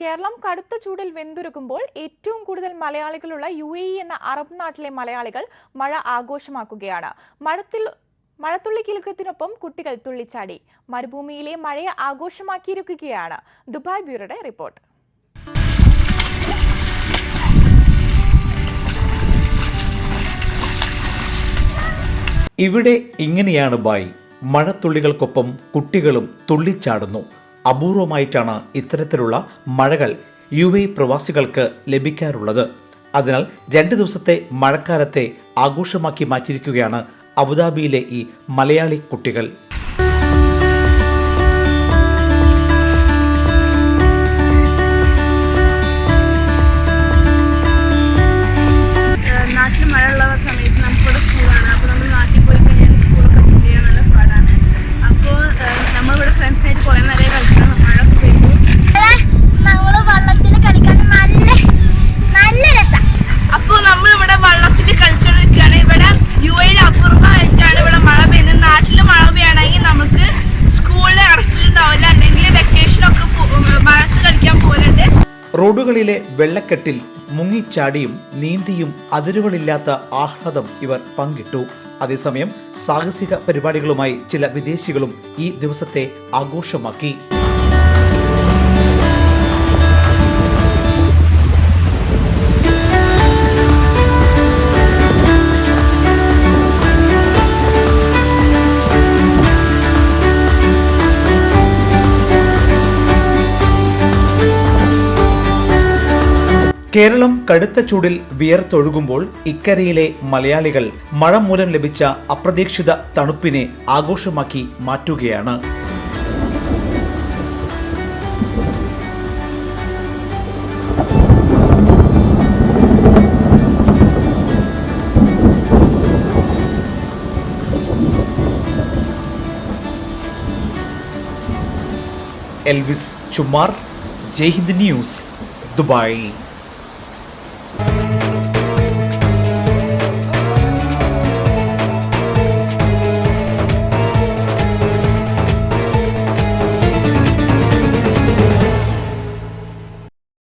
കേരളം കടുത്ത ചൂടിൽ വെന്തുരുക്കുമ്പോൾ ഏറ്റവും കൂടുതൽ മലയാളികളുള്ള യു എ ഇ എന്ന അറബ് നാട്ടിലെ മലയാളികൾ മഴ ആഘോഷമാക്കുകയാണ്. മഴത്തിൽ മഴത്തുള്ളി കിലുക്കത്തിനൊപ്പം കുട്ടികൾ തുള്ളിച്ചാടി. മരുഭൂമിയിലെ മഴയെ ആഘോഷമാക്കിയിരിക്കുകയാണ്. Dubai ബ്യൂറോയുടെ report. ഇവിടെ ഇങ്ങനെയാണ് ബായ്. മഴത്തുള്ളികൾക്കൊപ്പം കുട്ടികളും തുള്ളിച്ചാടുന്നു. അപൂർവമായിട്ടാണ് ഇത്തരത്തിലുള്ള മഴകൾ യു എ പ്രവാസികൾക്ക് ലഭിക്കാറുള്ളത്. അതിനാൽ രണ്ട് ദിവസത്തെ മഴക്കാലത്തെ ആഘോഷമാക്കി മാറ്റിയിരിക്കുകയാണ് അബുദാബിയിലെ ഈ മലയാളി കുട്ടികൾ. നാട്ടിൽ മഴ ഉള്ള സമയത്ത് നമുക്കിവിടെ സ്കൂളാണ് അപ്പോൾ നമ്മൾ നാട്ടിൽ പോയി റോഡുകളിലെ വെള്ളക്കെട്ടിൽ മുങ്ങിച്ചാടിയും നീന്തിയും അതിരുകളില്ലാത്ത ആഹ്ലാദം ഇവർ പങ്കിട്ടു. അതേസമയം സാഹസിക പരിപാടികളുമായി ചില വിദേശികളും ഈ ദിവസത്തെ ആഘോഷമാക്കി. കേരളം കടുത്ത ചൂടിൽ വിയർത്തൊഴുകുമ്പോൾ ഇക്കരയിലെ മലയാളികൾ മഴ മൂലം ലഭിച്ച അപ്രതീക്ഷിത തണുപ്പിനെ ആഘോഷമാക്കി മാറ്റുകയാണ്. Elvis Chumar Jaihind news Dubai.